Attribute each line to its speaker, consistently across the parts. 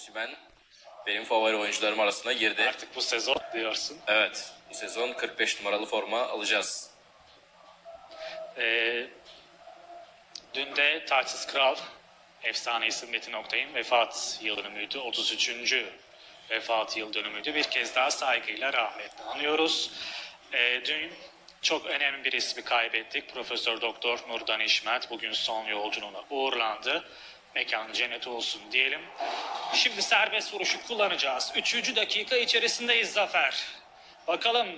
Speaker 1: Osimhen benim favori oyuncularım arasına girdi.
Speaker 2: Artık bu sezon diyorsun.
Speaker 1: Evet. Bu sezon 45 numaralı forma alacağız.
Speaker 2: Ee, dün de Taçsız Kral, efsane isim Metin Oktay'ın vefat yıl dönümüydü. 33. vefat yıl dönümüydü. Bir kez daha saygıyla rahmetle anıyoruz. Ee, dün çok önemli bir ismi kaybettik. Profesör Doktor Nurdan İşmet bugün son yolculuğuna uğurlandı. Mekan cennet olsun diyelim. Şimdi serbest vuruşu kullanacağız. Üçüncü dakika içerisindeyiz Zafer. Bakalım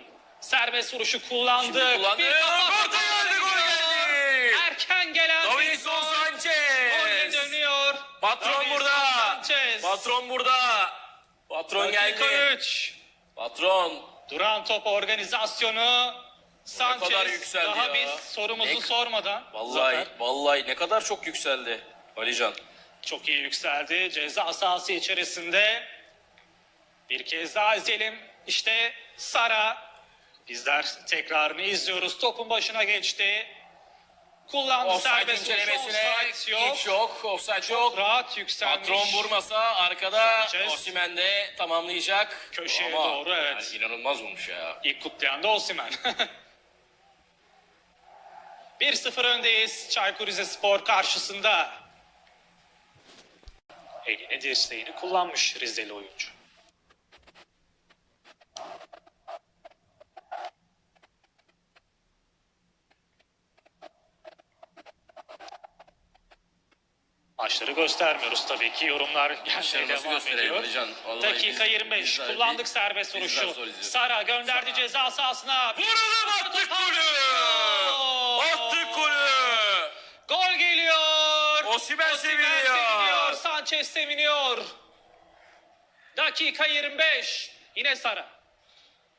Speaker 2: serbest vuruşu kullandık.
Speaker 1: Şimdi kullandı.
Speaker 2: Bir kafa
Speaker 1: geldi, gol geldi.
Speaker 2: Erken gelen
Speaker 1: Davinson Sanchez.
Speaker 2: dönüyor.
Speaker 1: Patron
Speaker 2: Davinson
Speaker 1: burada.
Speaker 2: Sanchez.
Speaker 1: Patron burada. Patron
Speaker 2: Dakika
Speaker 1: geldi.
Speaker 2: 3.
Speaker 1: Patron.
Speaker 2: Duran top organizasyonu. Sanchez
Speaker 1: kadar yükseldi
Speaker 2: daha
Speaker 1: ya.
Speaker 2: biz sorumuzu
Speaker 1: Ne-
Speaker 2: sormadan
Speaker 1: Vallahi
Speaker 2: Zafer
Speaker 1: vallahi ne kadar çok yükseldi Alican.
Speaker 2: çok iyi yükseldi. Ceza sahası içerisinde bir kez daha izleyelim. İşte Sara. Bizler tekrarını izliyoruz. Topun başına geçti. Kullandı
Speaker 1: Offside
Speaker 2: serbest
Speaker 1: incelemesine
Speaker 2: Offside yok.
Speaker 1: hiç yok. Offside
Speaker 2: Çok
Speaker 1: yok.
Speaker 2: rahat yükselmiş.
Speaker 1: Patron vurmasa arkada
Speaker 2: Sanchez.
Speaker 1: Osimhen de tamamlayacak.
Speaker 2: Köşeye
Speaker 1: Ama
Speaker 2: doğru, evet.
Speaker 1: yani inanılmaz vurmuş ya.
Speaker 2: İlk kutlayan da Osimhen. 1-0 öndeyiz Çaykur Rizespor karşısında. Eline dirseğini kullanmış Rizeli oyuncu. Maçları göstermiyoruz tabii ki. Yorumlar gelmeye devam ediyor. Dakika
Speaker 1: biz-
Speaker 2: 25.
Speaker 1: bizler
Speaker 2: Kullandık
Speaker 1: bir-
Speaker 2: serbest vuruşu. Sara gönderdi ceza sahasına.
Speaker 1: Vuralım attık golü! Attık golü!
Speaker 2: Gol geliyor.
Speaker 1: Osimhen seviniyor.
Speaker 2: Sanchez seviniyor. Dakika 25. Yine Sara.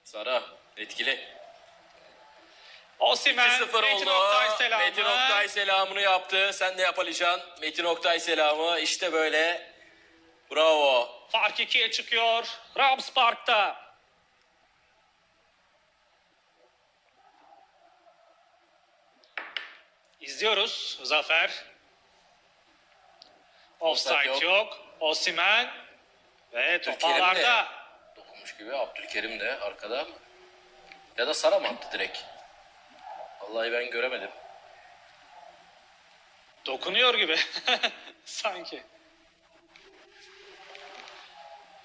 Speaker 1: Sara etkili.
Speaker 2: Osimhen,
Speaker 1: 2-0
Speaker 2: Metin
Speaker 1: oldu.
Speaker 2: Oktay selamı.
Speaker 1: Metin Oktay selamını yaptı. Sen de yap Alican. Metin Oktay selamı. İşte böyle. Bravo.
Speaker 2: Fark ikiye çıkıyor. Rams Park'ta. İzliyoruz Zafer. Offside yok.
Speaker 1: yok.
Speaker 2: Osimhen ve top
Speaker 1: Abdülkerim de
Speaker 2: ağlarda.
Speaker 1: Dokunmuş gibi Abdülkerim de arkada mı? Ya da Sara mı attı direkt? Vallahi ben göremedim.
Speaker 2: Dokunuyor gibi. Sanki.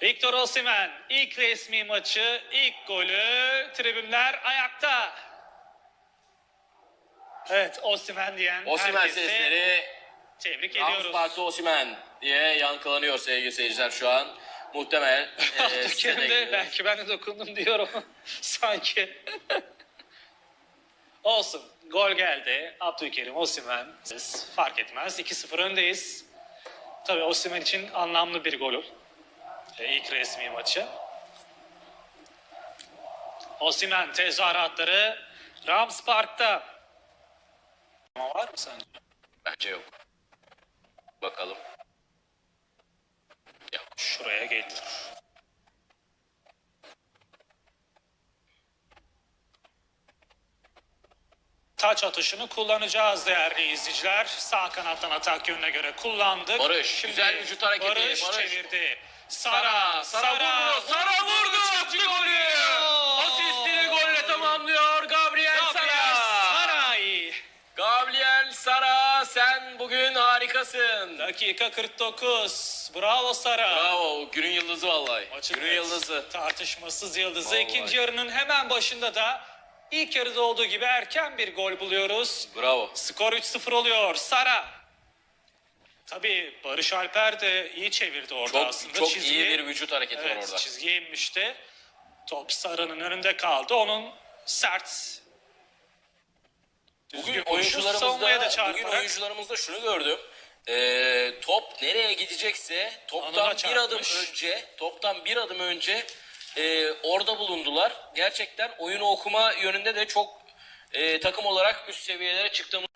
Speaker 2: Victor Osimhen ilk resmi maçı, ilk golü. Tribünler ayakta. Evet Osimhen diyen
Speaker 1: Osimhen
Speaker 2: herkesi
Speaker 1: sesleri
Speaker 2: tebrik ediyoruz.
Speaker 1: Park'ta Osimhen diye yankılanıyor sevgili seyirciler şu an. Muhtemel. e, size de
Speaker 2: Abdülkerim de
Speaker 1: geliyor.
Speaker 2: belki ben de dokundum diyorum sanki. Olsun. Gol geldi. Abdülkerim, Osimhen. Fark etmez. 2-0 öndeyiz. Tabii Osimhen için anlamlı bir gol. E, ilk resmi maçı. Osimhen tezahüratları Rams Park'ta. Ama var mı sence?
Speaker 1: Bence yok. Bakalım. Ya,
Speaker 2: Şuraya geliyor. Taç atışını kullanacağız değerli izleyiciler. Sağ kanattan atak yönüne göre kullandık.
Speaker 1: Barış, güzel vücut hareketi,
Speaker 2: Barış,
Speaker 1: Barış.
Speaker 2: çevirdi. Sara,
Speaker 1: Sara, Sara vurdu, Sara vurdu, harikasın.
Speaker 2: Dakika 49. Bravo Sara.
Speaker 1: Bravo günün yıldızı vallahi.
Speaker 2: Maçın
Speaker 1: günün
Speaker 2: net
Speaker 1: yıldızı.
Speaker 2: Tartışmasız yıldızı.
Speaker 1: Vallahi.
Speaker 2: İkinci yarının hemen başında da ilk yarıda olduğu gibi erken bir gol buluyoruz.
Speaker 1: Bravo.
Speaker 2: Skor 3-0 oluyor. Sara. Tabii Barış Alper de iyi çevirdi orada
Speaker 1: Çok
Speaker 2: aslında.
Speaker 1: çok
Speaker 2: Çizgi-
Speaker 1: iyi bir vücut hareketi var
Speaker 2: evet,
Speaker 1: orada.
Speaker 2: çizgiye inmişti. Top Sara'nın önünde kaldı. Onun sert
Speaker 1: Bugün
Speaker 2: düzgün da
Speaker 1: oyuncularımızda, bugün oyuncularımızda şunu gördüm. Ee, top nereye gidecekse toptan bir adım önce, toptan bir adım önce e, orada bulundular. Gerçekten oyunu okuma yönünde de çok e, takım olarak üst seviyelere çıktığımız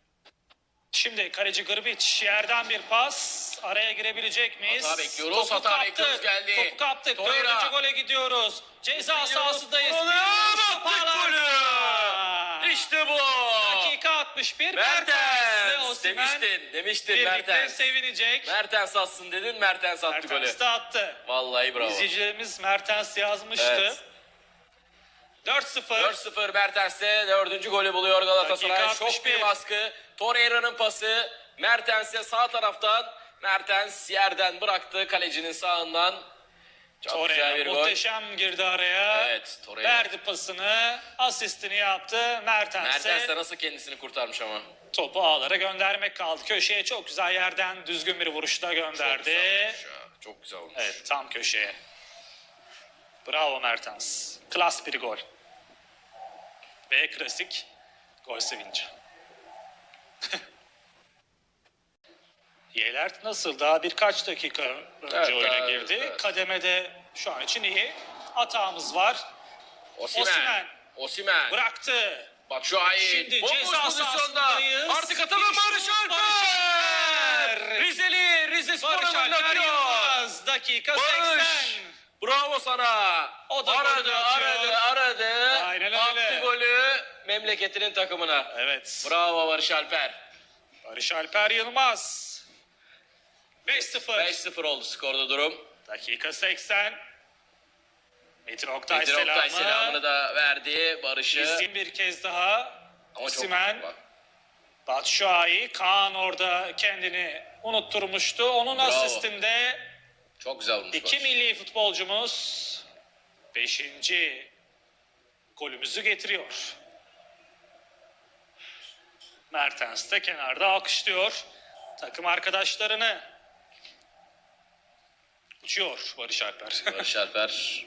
Speaker 2: Şimdi kaleci Grbic yerden bir pas. Araya girebilecek miyiz?
Speaker 1: Hata bekliyoruz.
Speaker 2: Topu
Speaker 1: Hata
Speaker 2: kaptık.
Speaker 1: bekliyoruz. Geldi.
Speaker 2: Topu kaptık.
Speaker 1: Torreira.
Speaker 2: Dördüncü gole gidiyoruz. Ceza sahasındayız.
Speaker 1: Vuralım.
Speaker 2: Bir
Speaker 1: Attık
Speaker 2: toparlar.
Speaker 1: golü. İşte bu.
Speaker 2: Dakika 61 Mertens
Speaker 1: demiştin. Demiştin
Speaker 2: birlikte
Speaker 1: Mertens.
Speaker 2: sevinecek.
Speaker 1: Mertens atsın dedin Mertens attı golü.
Speaker 2: Mertens de attı.
Speaker 1: Vallahi bravo.
Speaker 2: İzleyicilerimiz Mertens yazmıştı.
Speaker 1: Evet.
Speaker 2: 4-0.
Speaker 1: 4-0 Mertens'te dördüncü golü buluyor Galatasaray.
Speaker 2: Dakika
Speaker 1: Şok
Speaker 2: 61.
Speaker 1: bir baskı. Torreira'nın pası. Mertens'e sağ taraftan. Mertens yerden bıraktı kalecinin sağından. Çok güzel
Speaker 2: Torreira
Speaker 1: bir gol.
Speaker 2: muhteşem girdi araya.
Speaker 1: Evet Torreira.
Speaker 2: Verdi pasını, asistini yaptı. Mertens'e
Speaker 1: Mertens de nasıl kendisini kurtarmış ama.
Speaker 2: topu ağlara göndermek kaldı. Köşeye çok güzel yerden düzgün bir vuruşla
Speaker 1: Çok
Speaker 2: gönderdi.
Speaker 1: güzel olmuş ya. Çok güzel olmuş.
Speaker 2: Evet tam köşeye. Bravo Mertens. Klas bir gol. Ve klasik gol sevinci. Yelert nasıl? Daha birkaç dakika önce
Speaker 1: Evet,
Speaker 2: oyuna
Speaker 1: daha-
Speaker 2: girdi.
Speaker 1: evet.
Speaker 2: Kademede şu an için iyi. Atağımız var.
Speaker 1: Osimhen.
Speaker 2: Osimhen. Bıraktı.
Speaker 1: Batshuayi.
Speaker 2: Şimdi
Speaker 1: Bomboş
Speaker 2: ceza sahasındayız.
Speaker 1: Artık atalım
Speaker 2: Bir
Speaker 1: Barış
Speaker 2: şut,
Speaker 1: Alper.
Speaker 2: Barış Alper.
Speaker 1: Rizeli. Rize Spor'a
Speaker 2: Barış
Speaker 1: golünü
Speaker 2: Alper
Speaker 1: atıyor.
Speaker 2: Yılmaz. Dakika
Speaker 1: Barış.
Speaker 2: 80.
Speaker 1: Bravo sana.
Speaker 2: O da
Speaker 1: aradı,
Speaker 2: atıyor.
Speaker 1: aradı, aradı.
Speaker 2: Aynen öyle.
Speaker 1: Attı golü memleketinin takımına.
Speaker 2: Evet.
Speaker 1: Bravo Barış Alper.
Speaker 2: Barış Alper Yılmaz. 5-0.
Speaker 1: 5-0 oldu skorda durum.
Speaker 2: Dakika 80. Metin Oktay,
Speaker 1: Metin Oktay
Speaker 2: selamı.
Speaker 1: selamını da verdi Barış'ı.
Speaker 2: İzleyeyim bir kez daha.
Speaker 1: Ama çok
Speaker 2: Osimhen,
Speaker 1: bak,
Speaker 2: Batshuayi, Kaan orada kendini unutturmuştu. Onun
Speaker 1: Bravo.
Speaker 2: asistinde
Speaker 1: çok güzel olmuş
Speaker 2: iki
Speaker 1: Barış.
Speaker 2: milli futbolcumuz 5. golümüzü getiriyor. Mertens de kenarda alkışlıyor. Takım arkadaşlarını uçuyor Barış Alper.
Speaker 1: Barış Alper.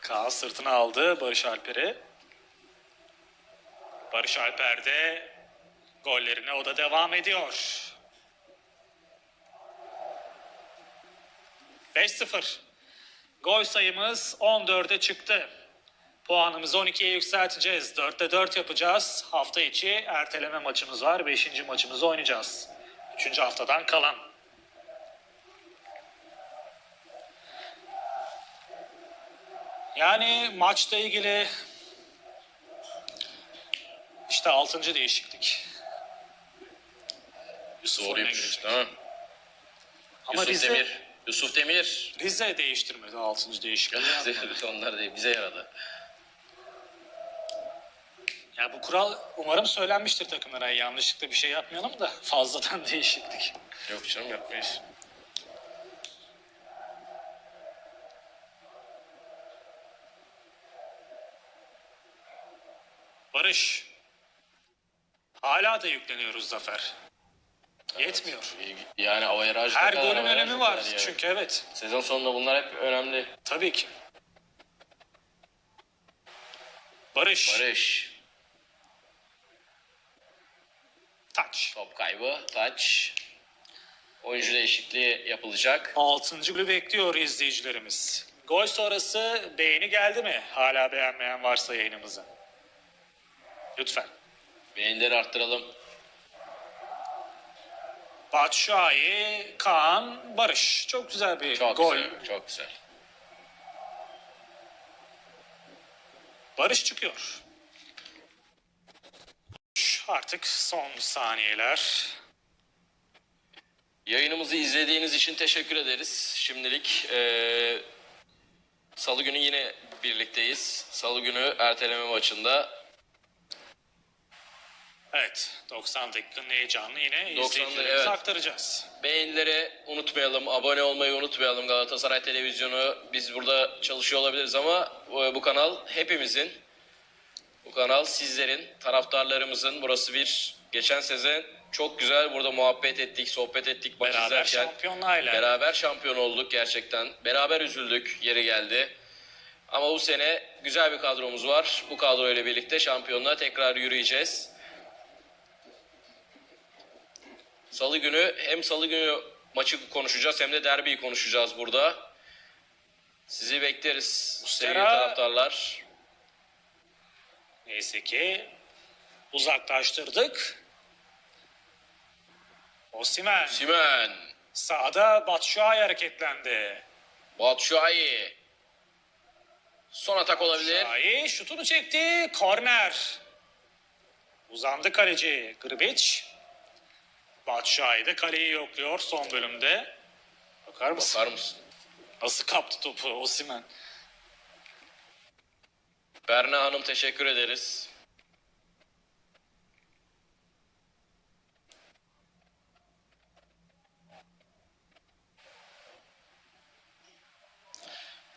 Speaker 2: Kaan sırtına aldı Barış Alper'i. Barış Alper de gollerine o da devam ediyor. 5-0. Gol sayımız 14'e çıktı. Puanımızı 12'ye yükselteceğiz. 4'te 4 yapacağız. Hafta içi erteleme maçımız var. 5. maçımızı oynayacağız. 3. haftadan kalan. Yani maçla ilgili işte 6. değişiklik. Yusuf oyuna
Speaker 1: Doğruymuş.
Speaker 2: girecek.
Speaker 1: Tamam.
Speaker 2: Ama
Speaker 1: Yusuf
Speaker 2: Rize,
Speaker 1: Demir. Yusuf Demir.
Speaker 2: Rize değiştirmedi 6. değişikliği. yapmadı.
Speaker 1: Onlar değil bize yaradı.
Speaker 2: ya bu kural umarım söylenmiştir takımlara. Yanlışlıkla bir şey yapmayalım da fazladan değişiklik.
Speaker 1: Yok canım yapmayız.
Speaker 2: Barış. Hala da yükleniyoruz Zafer. Yetmiyor.
Speaker 1: Yani averaj
Speaker 2: Her golün önemi
Speaker 1: ne
Speaker 2: var.
Speaker 1: yani.
Speaker 2: Çünkü evet.
Speaker 1: Sezon sonunda bunlar hep önemli.
Speaker 2: Tabii ki. Barış.
Speaker 1: Barış.
Speaker 2: Taç.
Speaker 1: Top kaybı. Taç. Oyuncu değişikliği yapılacak.
Speaker 2: Altıncı golü bekliyor izleyicilerimiz. Gol sonrası beğeni geldi mi? Hala beğenmeyen varsa yayınımızı. Lütfen.
Speaker 1: Beğenileri arttıralım.
Speaker 2: Batshuayi, Kaan, Barış. Çok güzel bir
Speaker 1: Çok
Speaker 2: gol.
Speaker 1: güzel. Çok güzel.
Speaker 2: Barış çıkıyor. Artık son saniyeler.
Speaker 1: Yayınımızı izlediğiniz için teşekkür ederiz. Şimdilik eee, Salı günü yine birlikteyiz. Salı günü erteleme maçında.
Speaker 2: Evet, 90 dakikanın heyecanını yine
Speaker 1: 90'lı,
Speaker 2: izleyicilerimize
Speaker 1: evet.
Speaker 2: aktaracağız.
Speaker 1: Beğenileri unutmayalım, abone olmayı unutmayalım Galatasaray Televizyonu. Biz burada çalışıyor olabiliriz ama e, bu kanal hepimizin. Bu kanal sizlerin, taraftarlarımızın. Burası bir geçen sezon çok güzel burada muhabbet ettik, sohbet ettik maç
Speaker 2: Beraber
Speaker 1: izlerken.
Speaker 2: şampiyonlarla.
Speaker 1: Beraber şampiyon olduk gerçekten. Beraber üzüldük, yeri geldi. Ama bu sene güzel bir kadromuz var. Bu kadroyla birlikte şampiyonluğa tekrar yürüyeceğiz. Salı günü hem salı günü maçı konuşacağız hem de derbiyi konuşacağız burada. Sizi bekleriz sevgili
Speaker 2: Mustera-
Speaker 1: taraftarlar.
Speaker 2: Neyse ki uzaklaştırdık. Osimhen
Speaker 1: Simen,
Speaker 2: sağda Batshuayi hareketlendi.
Speaker 1: Batshuayi. Son atak olabilir.
Speaker 2: Batshuayi şutunu çekti. Korner. Uzandı kaleci Grbic. Batshuayi de kaleyi yokluyor son bölümde. Bakar mısın?
Speaker 1: Bakar mısın?
Speaker 2: Nasıl kaptı topu Osimhen?
Speaker 1: Berna Hanım teşekkür ederiz.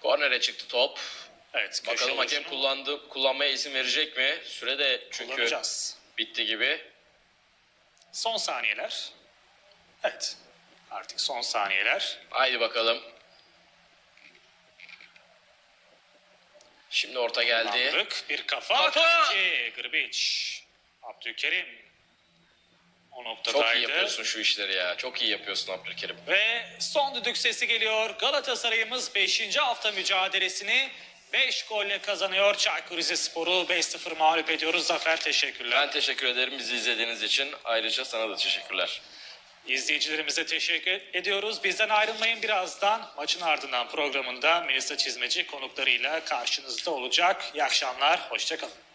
Speaker 1: Kornere çıktı top.
Speaker 2: Evet,
Speaker 1: Bakalım hakem kullandı, kullanmaya izin verecek mi? Süre de çünkü bitti gibi.
Speaker 2: Son saniyeler. Evet. Artık son saniyeler.
Speaker 1: Haydi bakalım. Şimdi orta geldi.
Speaker 2: Kullandık. Bir kafa.
Speaker 1: Kafa!
Speaker 2: Kaleci Grbic. Abdülkerim. O
Speaker 1: Çok
Speaker 2: noktadaydı.
Speaker 1: iyi yapıyorsun şu işleri ya. Çok iyi yapıyorsun Abdülkerim.
Speaker 2: Ve son düdük sesi geliyor. Galatasaray'ımız 5. hafta mücadelesini 5 golle kazanıyor. Çaykur Rizespor'u 5-0 mağlup ediyoruz. Zafer teşekkürler.
Speaker 1: Ben teşekkür ederim bizi izlediğiniz için. Ayrıca sana da teşekkürler.
Speaker 2: İzleyicilerimize teşekkür ediyoruz. Bizden ayrılmayın birazdan. Maçın ardından programında Melisa Çizmeci konuklarıyla karşınızda olacak. İyi akşamlar, hoşçakalın.